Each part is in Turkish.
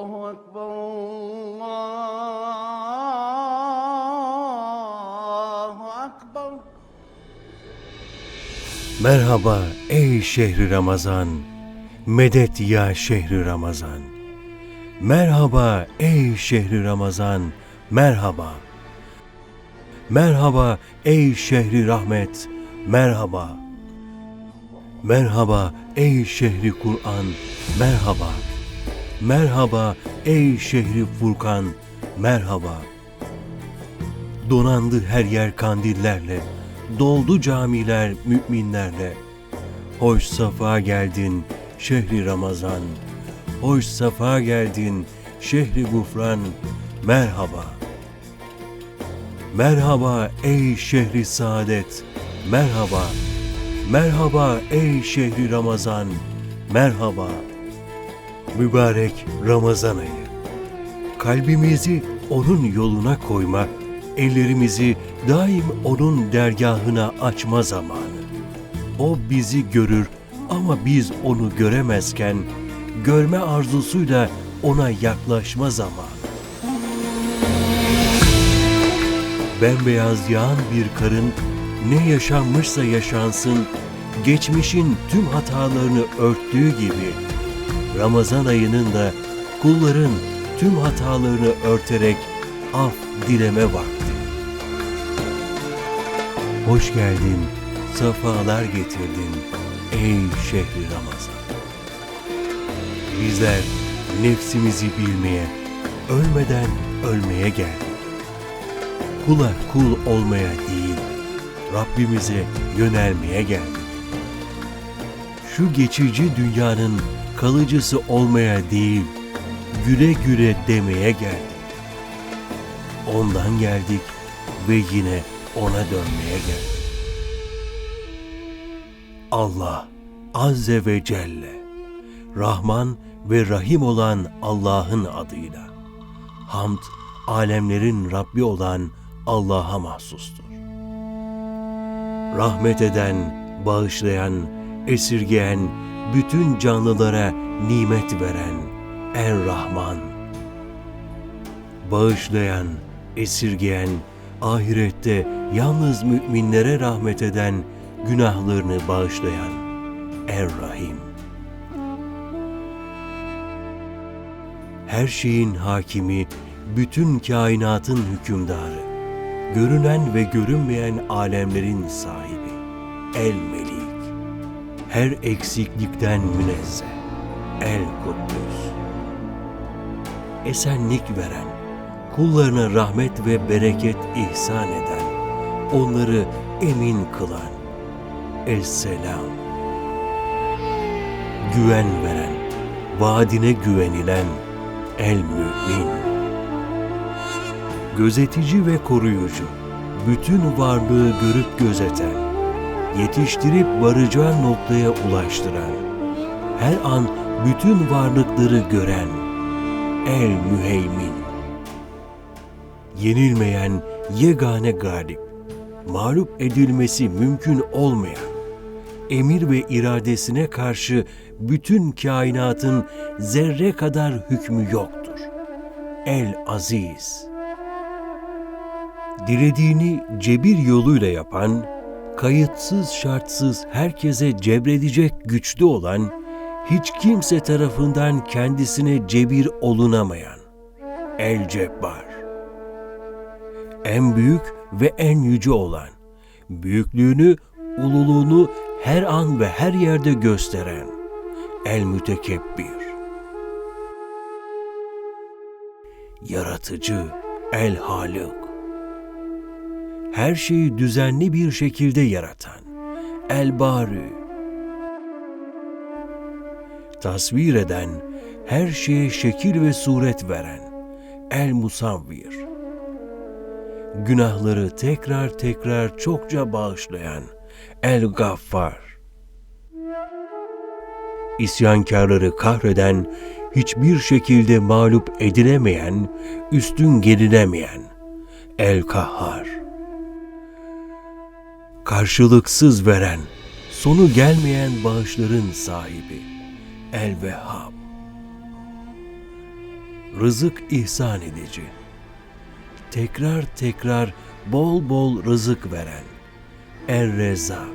الله أكبر الله أكبر Merhaba ey şehri Ramazan, medet ya şehri Ramazan. Merhaba ey şehri Ramazan, merhaba. Merhaba ey şehri rahmet, merhaba. Merhaba ey şehri Kur'an, merhaba. Merhaba ey şehri Furkan, merhaba. Donandı her yer kandillerle, doldu camiler müminlerle. Hoş safa geldin şehri Ramazan, hoş safa geldin şehri gufran, merhaba. Merhaba ey şehri saadet, merhaba. Merhaba ey şehri Ramazan, merhaba. Mübarek Ramazan ayı. Kalbimizi onun yoluna koyma, ellerimizi daim onun dergahına açma zamanı. O bizi görür ama biz onu göremezken, görme arzusuyla ona yaklaşma zamanı. Bembeyaz yağan bir karın ne yaşanmışsa yaşansın, geçmişin tüm hatalarını örttüğü gibi, Ramazan ayının da kulların tüm hatalarını örterek af dileme vakti. Hoş geldin, safalar getirdin ey şehri Ramazan. Bizler nefsimizi bilmeye, ölmeden ölmeye geldik. Kula kul olmaya değil, Rabbimize yönelmeye geldik. Şu geçici dünyanın kalıcısı olmaya değil, güle güle demeye geldik. Ondan geldik ve yine ona dönmeye geldik. Allah Azze ve Celle, Rahman ve Rahim olan Allah'ın adıyla. Hamd, alemlerin Rabbi olan Allah'a mahsustur. Rahmet eden, bağışlayan, esirgeyen, bütün canlılara nimet veren Er Rahman. Bağışlayan, esirgeyen, ahirette yalnız müminlere rahmet eden, günahlarını bağışlayan Er Rahim. Her şeyin hakimi, bütün kainatın hükümdarı, görünen ve görünmeyen alemlerin sahibi, El Melik, her eksiklikten münezzeh, El Kuddüs. Esenlik veren, kullarına rahmet ve bereket ihsan eden, onları emin kılan, Es-Selam. Güven veren, vaadine güvenilen, El-Mü'min gözetici ve koruyucu, bütün varlığı görüp gözeten, yetiştirip varacağı noktaya ulaştıran, her an bütün varlıkları gören, el müheymin. Yenilmeyen yegane galip, mağlup edilmesi mümkün olmayan, emir ve iradesine karşı bütün kainatın zerre kadar hükmü yoktur. El Aziz dilediğini cebir yoluyla yapan, kayıtsız şartsız herkese cebredecek güçlü olan, hiç kimse tarafından kendisine cebir olunamayan, El Cebbar. En büyük ve en yüce olan, büyüklüğünü, ululuğunu her an ve her yerde gösteren, El Mütekebbir. Yaratıcı, El Halik her şeyi düzenli bir şekilde yaratan El-Bari, tasvir eden, her şeye şekil ve suret veren El-Musavvir, günahları tekrar tekrar çokça bağışlayan El-Gaffar, isyankarları kahreden, hiçbir şekilde mağlup edilemeyen, üstün gelinemeyen El-Kahhar, karşılıksız veren, sonu gelmeyen bağışların sahibi, El Vehhab. rızık ihsan edici. Tekrar tekrar bol bol rızık veren. Er-Rezzak.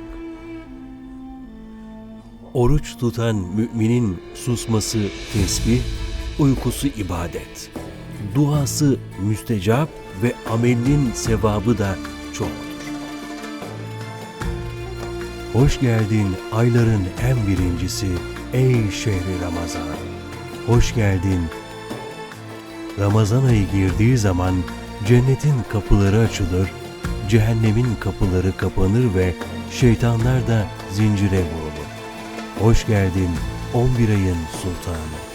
Oruç tutan müminin susması tesbih, uykusu ibadet. Duası müstecap ve amelinin sevabı da çoktur. Hoş geldin ayların en birincisi ey şehri Ramazan. Hoş geldin. Ramazan ayı girdiği zaman cennetin kapıları açılır, cehennemin kapıları kapanır ve şeytanlar da zincire vurulur. Hoş geldin 11 ayın sultanı.